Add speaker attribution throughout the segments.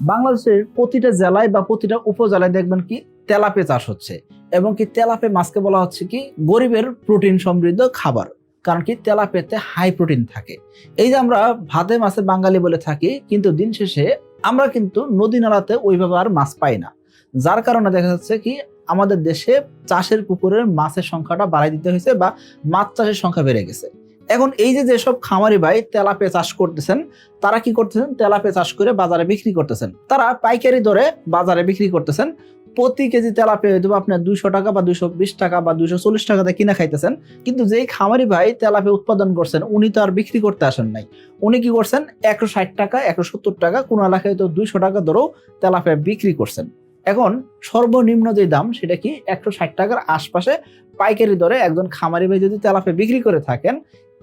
Speaker 1: বাংলাদেশের প্রতিটা জেলায় বা প্রতিটা উপজেলায় দেখবেন কি তেলাপে চাষ হচ্ছে এবং কি তেলাপে মাছকে বলা হচ্ছে কি গরিবের প্রোটিন সমৃদ্ধ খাবার। কারণ কি তেলাপেতে হাই প্রোটিন থাকে। এই যে আমরা ভাতে মাছে বাঙালি বলে থাকি, কিন্তু দিন শেষে আমরা কিন্তু নদী নালাতে ওইভাবে আর মাছ পাই না। যার কারণে দেখা যাচ্ছে কি আমাদের দেশে চাষের পুকুরের মাছের সংখ্যাটা বাড়াই দিতে হয়েছে বা মাছ চাষের সংখ্যা বেড়ে গেছে। এখন এই যে যেসব খামারি ভাই তেলাপে চাষ করতেছেন, তারা কি করতেছেন? তেলাপে চাষ করে বাজারে বিক্রি করতেছেন। তারা পাইকারি দরে বাজারে বিক্রি করতেছেন। প্রতি কেজি তেলাপে হয়তো আপনার দুইশো টাকা বা দুইশো বিশ টাকা বা দুইশো চল্লিশ টাকাতে কিনে খাইতেছেন। কিন্তু যেই খামারি ভাই তেলাপে উৎপাদন করছেন, উনি তো আর বিক্রি করতে আসেন নাই। উনি কি করছেন? একশো ষাট টাকা, একশো সত্তর টাকা, কোনো এলাকায় তো দুইশো টাকা ধরেও তেলাপে বিক্রি করছেন। এখন সর্বনিম্ন যে দাম, সেটা কি একশো ষাট টাকার আশপাশে পাইকারি দরে একজন খামারি ভাই যদি তেলাপে বিক্রি করে থাকেন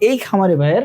Speaker 1: এই খামারি ভাইয়ের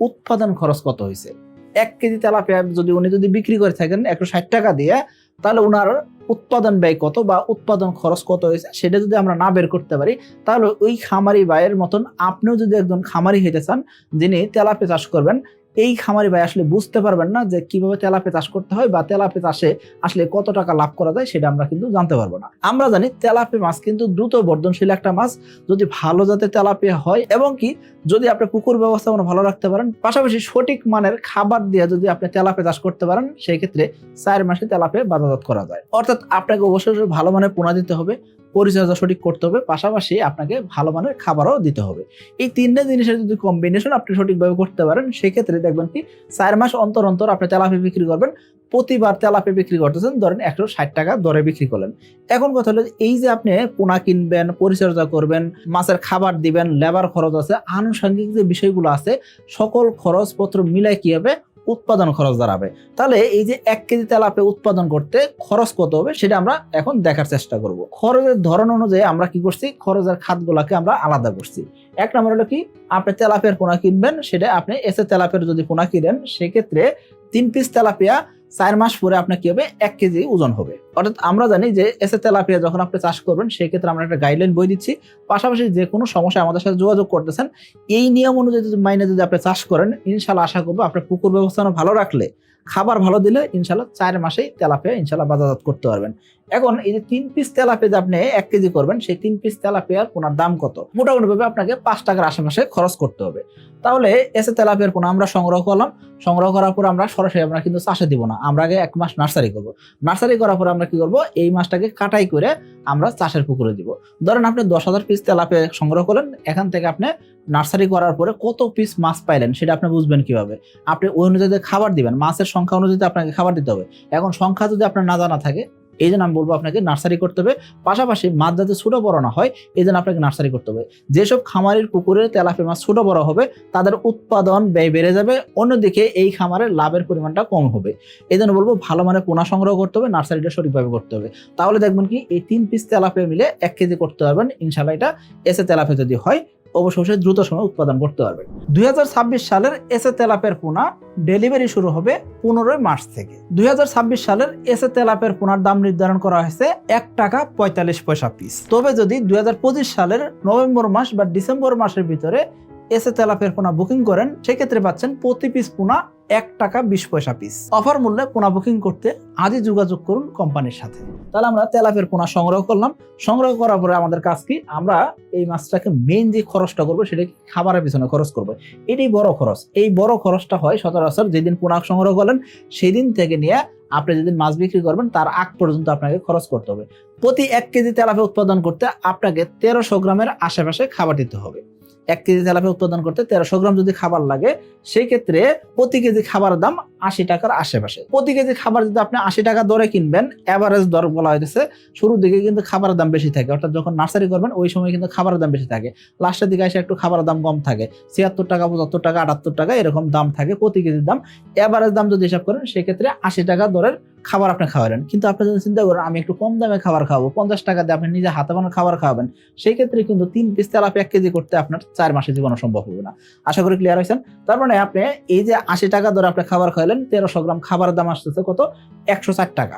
Speaker 1: উৎপাদন খরচ কত হয়েছে? এক কেজি তেলাপিয়া যদি উনি যদি বিক্রি করে থাকেন একশো ষাট টাকা দিয়ে, তাহলে ওনার উৎপাদন ব্যয় কত বা উৎপাদন খরচ কত হয়েছে? সেটা যদি আমরা না বের করতে পারি, তাহলে ওই খামারি ভাইয়ের মতন আপনিও যদি একজন খামারি হইতে চান, যিনি তেলাপে চাষ করবেন এই খামারি ভাই আসলে বুঝতে পারবেন না যে কীভাবে তেলাপে চাষ করতে হয় বা তেলাপে চাষে আসলে কত টাকা লাভ করা যায়, সেটা আমরা কিন্তু জানতে পারব না। আমরা জানি তেলাপে মাছ কিন্তু দ্রুত বর্ধনশীল একটা মাছ। যদি ভালো জাতের তেলাপিয়া হয় এবং কি যদি আপনি পুকুর ব্যবস্থাপনা ভালো রাখতে পারেন, পাশাপাশি সঠিক মানের খাবার দিয়ে যদি আপনি তেলাপে চাষ করতে পারেন, সেই ক্ষেত্রে চার মাসে তেলাপে বাজারজাত করা যায়। অর্থাৎ আপনাকে অবশ্যই ভালো মানের পোনা দিতে হবে। পরিচর্যা সঠিক করতে হবে, পাশাপাশি আপনাকে ভালো মানের খাবারও দিতে হবে। এই তিনটে জিনিসের যদি কম্বিনেশন আপনি সঠিকভাবে করতে পারেন, সেক্ষেত্রে দেখবেন কি, চার মাস অন্তর অন্তর আপনি তেলাপি বিক্রি করবেন, প্রতিবার তেলাপি বিক্রি করতেছেন, ধরেন একশো ষাট টাকা দরে বিক্রি করলেন। এখন কথা হলো এই যে আপনি পোনা কিনবেন, পরিচর্যা করবেন, মাছের খাবার দিবেন, লেবার খরচ আছে, আনুষঙ্গিক যে বিষয়গুলো আছে, সকল খরচপত্র মিলাই কি হবে উৎপাদন খরচ দাঁড়াবে। তাহলে এই যে এক কেজি তেলাপে উৎপাদন করতে খরচ কত হবে সেটা আমরা এখন দেখার চেষ্টা করব। খরচের ধরন অনুযায়ী আমরা কি করছি? খরচের খাতগুলোকে আমরা আলাদা করছি। এক নম্বর হলো কি? আপনি তেলাপের পোনা কিনবেন, সেটা আপনি এসে তেলাপের যদি পোনা কিনেন, সেক্ষেত্রে তিন পিস তেলাপিয়া চার মাস পরে আপনার কি হবে? এক কেজি ওজন হবে। অর্থাৎ আমরা জানি যে এসে তেলাপিয়া যখন আপনি চাষ করবেন সেক্ষেত্রে আমরা একটা গাইডলাইন বই দিচ্ছি। পাশাপাশি যে কোনো সমস্যা আমাদের সাথে যোগাযোগ করতেছেন, এই নিয়ম অনুযায়ী মাইনে যদি আপনি চাষ করেন, ইনশাল্লাহ আশা করব আপনার পুকুর ব্যবস্থা ভালো রাখলে খাবার ভালো দিলে ইনশাল্লাহ চার মাসেই তেলাপিয়া ইনশাল্লাহ বাজারজাত করতে পারবেন। এখন এই যে তিন পিস তেলাপিয়া যে আপনি এক কেজি করবেন, সেই তিন পিস তেলাপিয়ার পোনার দাম কত? মোটামুটি ভাবে আপনাকে পাঁচ টাকার আশেপাশে খরচ করতে হবে। তাহলে এসে তেলাপিয়ার পোনা আমরা সংগ্রহ করলাম। সংগ্রহ করার পর আমরা সরাসরি আমরা কিন্তু চাষে দিব না। আমরা আগে এক মাস নার্সারি করব। নার্সারি করার পর আমরা কি করব? এই মাছটাকে কাটাই করে আমরা চাষের পুকুরে দিব। ধরেন আপনি দশ হাজার পিস তেলাপিয়া সংগ্রহ করলেন, এখান থেকে আপনি নার্সারি করার পরে কত পিস মাছ পাইলেন সেটা আপনি বুঝবেন কীভাবে? আপনি ওই অনুযায়ী খাবার দিবেন, মাছের সংখ্যা অনুযায়ী আপনাকে খাবার দিতে হবে। এখন সংখ্যা যদি আপনার না জানা থাকে, এই জন্য আমি বলব আপনাকে নার্সারি করতে হবে। পাশাপাশি মাছ যাতে ছোট বড় না হয়, এই জন্য আপনাকে নার্সারি করতে হবে। যেসব খামারের পুকুরে তেলাপি মাছ ছোট বড় হবে, তাদের উৎপাদন ব্যয় বেড়ে যাবে, অন্যদিকে এই খামারের লাভের পরিমাণটা কম হবে। এই জন্য বলব, ভালো মানে পোনা সংগ্রহ করতে হবে, নার্সারিটা সঠিকভাবে করতে হবে। তাহলে দেখবেন কি, এই তিন পিস তেলাপিয়া মিলে এক কেজি করতে পারবেন। ইনশাল্লাহ এটা এসে তেলাপিয়া যদি হয় অবশ্য অবশ্যই দ্রুত সময় উৎপাদন করতে পারবেন দুই সালের এসে তেলাপের পোনা ডেলিভারি শুরু হবে পনেরোই মার্চ থেকে। দুই সালের এসে তেলাপের পোনার দাম নির্ধারণ করা হয়েছে এক টাকা পঁয়তাল্লিশ পয়সা পিস তবে যদি দুই হাজার পঁচিশ সালের নভেম্বর মাস বা ডিসেম্বর মাসের ভিতরে এসে তেলাপের পোনা বুকিং করেন, সেক্ষেত্রে পাচ্ছেন প্রতি পিস পোনা এক টাকা বিশ পয়সা পিস অফার মূল্যে পোনা বুকিং করতে আজই যোগাযোগ করুন কোম্পানির সাথে। তাহলে আমরা তেলাপের পোনা সংগ্রহ করলাম। সংগ্রহ করার পরে আমাদের কাজ কি? আমরা এই মাছটাকে মেইন যে খরচটা করব, সেটা খাবারের পিছনে খরচ করব? এটাই বড় খরচ। এই বড় খরচটা হয় সচরাচর যেদিন পোনা সংগ্রহ করলেন সেই দিন থেকে নিয়ে আপনি যেদিন মাছ বিক্রি করবেন, তার আগ পর্যন্ত আপনাকে খরচ করতে হবে। প্রতি এক কেজি তেলাপে উৎপাদন করতে আপনাকে তেরোশো গ্রামের আশেপাশে খাবার দিতে হবে। এক কেজি তেলাপে উৎপাদন করতে তেরোশো গ্রাম যদি খাবার লাগে সেই ক্ষেত্রে প্রতি কেজি খাবারের দাম আশি টাকার আশেপাশে। প্রতি কেজি খাবার যদি আপনি আশি টাকা দরে কিনবেন অ্যাভারেজ দর বলা হয়েছে শুরুর দিকে কিন্তু খাবারের দাম বেশি থাকে। অর্থাৎ যখন নার্সারি করবেন, ওই সময় কিন্তু খাবারের দাম বেশি থাকে। লাস্টের দিকে এসে একটু খাবারের দাম কম থাকে। ছিয়াত্তর টাকা, পঁচাত্তর টাকা, আটাত্তর টাকা এরকম দাম থাকে প্রতি কেজির দাম। অ্যাভারেজ দাম যদি হিসাব করেন, সেক্ষেত্রে আশি টাকা দরের খাবার আপনি খাওয়ালেন। কিন্তু আপনি যদি চিন্তা করেন, আমি একটু কম দামে খাবার খাওয়াবো, পঞ্চাশ টাকা দিয়ে আপনি নিজে হাতে বানানো খাবার খাওয়াবেন, সেই ক্ষেত্রে কিন্তু তিন পিস তেলাপি এক কেজি করতে আপনার চার মাসে জীবনে সম্ভব হবে না। আশা করি ক্লিয়ার হয়েছেন? তার মানে আপনি এই যে আশি টাকা ধরে আপনি খাবার খাওয়ালেন, তেরোশো গ্রাম খাবারের দাম আসতেছে কত? একশো ষাট টাকা।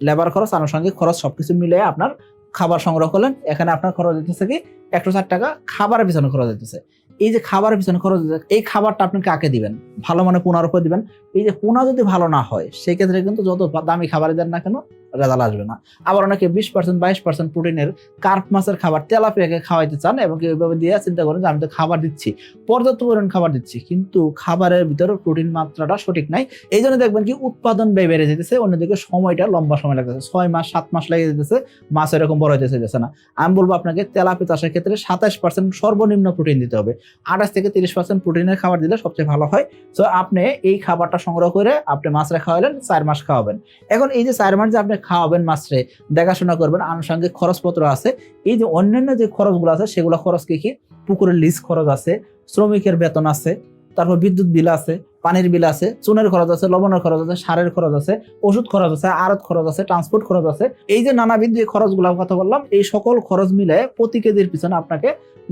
Speaker 1: লেবার খরচ, আনুষঙ্গিক খরচ, সবকিছু মিলে আপনার খাবার সংগ্রহ করলেন। এখানে আপনার খরচ দিতেছে কি, একশো ষাট টাকা খাবারের পিছনে খরচ দিতেছে এই যে খাবারের পিছনে খরচ এই খাবারটা আপনি কাকে দিবেন? ভালো মানে পোনার উপর দিবেন। এই যে পোনা যদি ভালো না হয়, সেক্ষেত্রে কিন্তু যত দামি খাবার দেন না কেন রেজাল্ট আসবে না। আবার অনেকে বিশ পার্সেন্ট বাইশ পার্সেন্ট প্রোটিনের কার্প মাছের খাবার তেলাপিয়াকে খাওয়াইতে চান এবং কি ওইভাবে দিয়ে চিন্তা করেন যে আমি তো খাবার দিচ্ছি, পর্যাপ্ত পরিমাণ খাবার দিচ্ছি, কিন্তু খাবারের ভিতরে প্রোটিন মাত্রাটা সঠিক নাই। এই জন্য দেখবেন কি উৎপাদন ব্যয় বেড়ে যেতেছে, অন্যদিকে সময়টা লম্বা সময় লাগতেছে। ছয় মাস, সাত মাস লেগে যেতেছে, মাছ এরকম বড় হইতে চাইতেছে না। আমি বলব আপনাকে তেলাপি চাষের ক্ষেত্রে সাতাশ পার্সেন্ট সর্বনিম্ন প্রোটিন দিতে হবে। আঠাশ থেকে তিরিশ পার্সেন্ট প্রোটিনের খাবার দিলে সবচেয়ে ভালো হয়। তো আপনি এই খাবারটা সংগ্রহ করে আপনি মাছরে খাওয়ালেন চার মাস খাওয়াবেন। এখন এই যে চার মাস যে আপনি খাওয়াবেন মাছরে দেখাশোনা করবেন, আনুষঙ্গিক খরচপত্র আছে। এই যে অন্যান্য যে খরচগুলো আছে, সেগুলো খরচ কি কি? পুকুরের লিজ খরচ আছে, শ্রমিকের বেতন আছে, তারপর বিদ্যুৎ বিল আছে, পানির বিল আছে, চুনের খরচ আছে, লবণের খরচ আছে, সারের খরচ আছে, ওষুধ খরচ আছে, আড়ত খরচ আছে ট্রান্সপোর্ট খরচ আছে। এই যে নানাবিধ যে খরচগুলোর কথা বললাম, এই সকল খরচ মিলে প্রতি কেজির পিছনে আপনাকে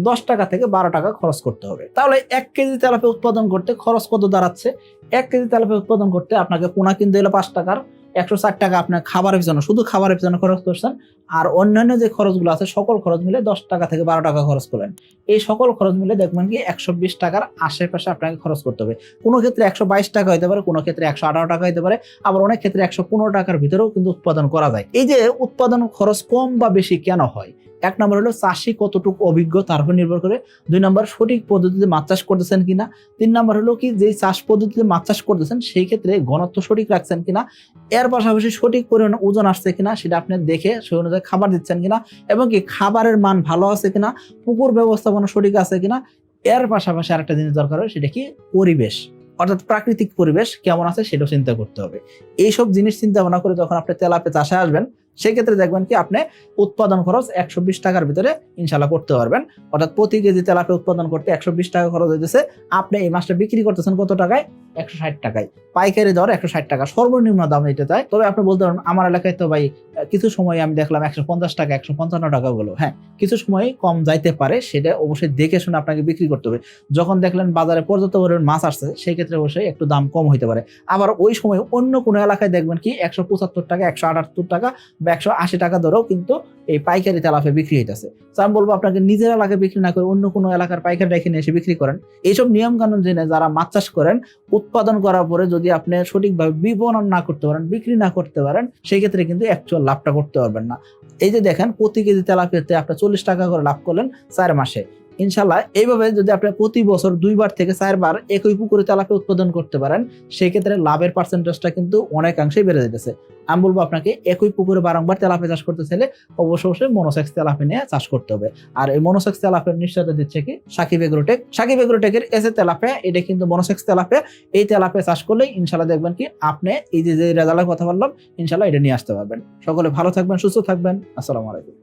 Speaker 1: দশ টাকা থেকে বারো টাকা খরচ করতে হবে। তাহলে এক কেজি তেলাপে উৎপাদন করতে খরচ কত দাঁড়াচ্ছে? এক কেজি তেলাপে উৎপাদন করতে আপনাকে পোনা কিনতে হলে পাঁচ টাকার একশো ষাট টাকা আপনার খাবারের পিছনে শুধু খাবারের পিছনে খরচ করছেন, আর অন্যান্য যে খরচগুলো আছে, সকল খরচ মিলে দশ টাকা থেকে বারো টাকা খরচ করলেন। এই সকল খরচ মিলে দেখবেন কি, একশো বিশ টাকার আশেপাশে আপনাকে খরচ করতে হবে। কোনো ক্ষেত্রে একশো বাইশ টাকা হতে পারে, কোনো ক্ষেত্রে একশো আঠারো টাকা হতে পারে, আবার অনেক ক্ষেত্রে একশো পনেরো টাকার ভিতরেও কিন্তু উৎপাদন করা যায়। এই যে উৎপাদন খরচ কম বা বেশি কেন হয়? এক নম্বর হলো চাষি কতটুকু অভিজ্ঞ, তার উপর নির্ভর করে। দুই নম্বর, সঠিক পদ্ধতিতে মাছ চাষ করতেছেন কিনা। তিন নম্বর হলো কি, যে চাষ পদ্ধতিতে মাছ চাষ করতেছেন, সেই ক্ষেত্রে ঘনত্ব সঠিক রাখছেন কিনা। এর পাশাপাশি সঠিক পরিমাণে ওজন আসছে কিনা, সেটা আপনি দেখে, সেই অনুযায়ী খাবার দিচ্ছেন কিনা, এবং কি খাবারের মান ভালো আছে কিনা, পুকুর ব্যবস্থাপনা সঠিক আছে কিনা। এর পাশাপাশি আরেকটা জিনিস দরকার হয়, সেটা কি, পরিবেশ। অর্থাৎ প্রাকৃতিক পরিবেশ কেমন আছে, সেটাও চিন্তা করতে হবে। এইসব জিনিস চিন্তা ভাবনা করে যখন আপনি তেলাপে চাষে আসবেন সেক্ষেত্রে দেখবেন কি আপনি উৎপাদন খরচ একশো বিশ টাকার ভিতরে ইনশাল্লাহ করতে পারবেন। অর্থাৎ প্রতি কেজি তেলাপে উৎপাদন করতে একশো বিশ টাকা খরচ হইতেছে। আপনি এই মাছটা বিক্রি করতেছেন কত টাকায়? একশো ষাট টাকায়। পাইকারি দর একশো ষাট টাকা। সর্বনিম্ন দাম নিতে চায় তবে আপনি বলতে পারেন, আমার এলাকায় তো ভাই, কিছু সময় আমি দেখলাম একশো পঞ্চাশ টাকা, একশো পঞ্চান্ন টাকা গুলো হ্যাঁ কিছু সময় কম যাইতে পারে, সেটা অবশ্যই দেখে শুনে আপনাকে বিক্রি করতে হবে। যখন দেখলেন বাজারে পর্যাপ্ত পরিমাণ মাছ আসছে সেই ক্ষেত্রে অবশ্যই একটু দাম কম হইতে পারে। আবার ওই সময় অন্য কোনো এলাকায় দেখবেন কি একশো পঁচাত্তর টাকা, একশো আটাত্তর টাকা বা একশো আশি টাকা ধরেও কিন্তু এই পাইকারি তেলাফে বিক্রি হইতেছে। তো আমি বলব আপনাকে নিজের এলাকায় বিক্রি না করে অন্য কোনো এলাকার পাইকারি রেখে নিয়ে এসে বিক্রি করেন। এইসব নিয়ম কানুন জেনে যারা মাছ চাষ করেন, উৎপাদন করার পরে যদি আপনি সঠিকভাবে বিপণন না করতে পারেন, বিক্রি না করতে পারেন সেই ক্ষেত্রে কিন্তু অ্যাকচুয়াল লাভটা করতে পারবেন না। এই যে দেখেন, প্রতি কেজি তেলাপিয়াতে আপনার চল্লিশ টাকা করে লাভ করলেন চার মাসে। ইনশাল্লাহ এইভাবে যদি আপনি প্রতি বছর দুইবার থেকে চারবার একই পুকুরে তেলাপি উৎপাদন করতে পারেন সেই ক্ষেত্রে লাভের পার্সেন্টেজটা কিন্তু অনেকাংশেই বেড়ে যেতেছে আমি বলব আপনাকে, একই পুকুরে বারংবার তেলাপি চাষ করতে চাইলে অবশ্যই অবশ্যই মনোসেক্স তেলাপি নিয়ে চাষ করতে হবে। আর এই মনোসেক্স তেলাপের নিশ্চয়তা দিচ্ছে কি? সাকিব এগ্রোটেক। সাকিব এগ্রোটেকের এসে তেলাপে এটা কিন্তু মনোসেক্স তেলাপে এই তেলাপে চাষ করলে ইনশাল্লাহ দেখবেন কি, আপনি এই যে যে রেজাল্টের কথা বললাম ইনশাল্লাহ এটা নিয়ে আসতে পারবেন। সকলে ভালো থাকবেন, সুস্থ থাকবেন। আসসালামু আলাইকুম।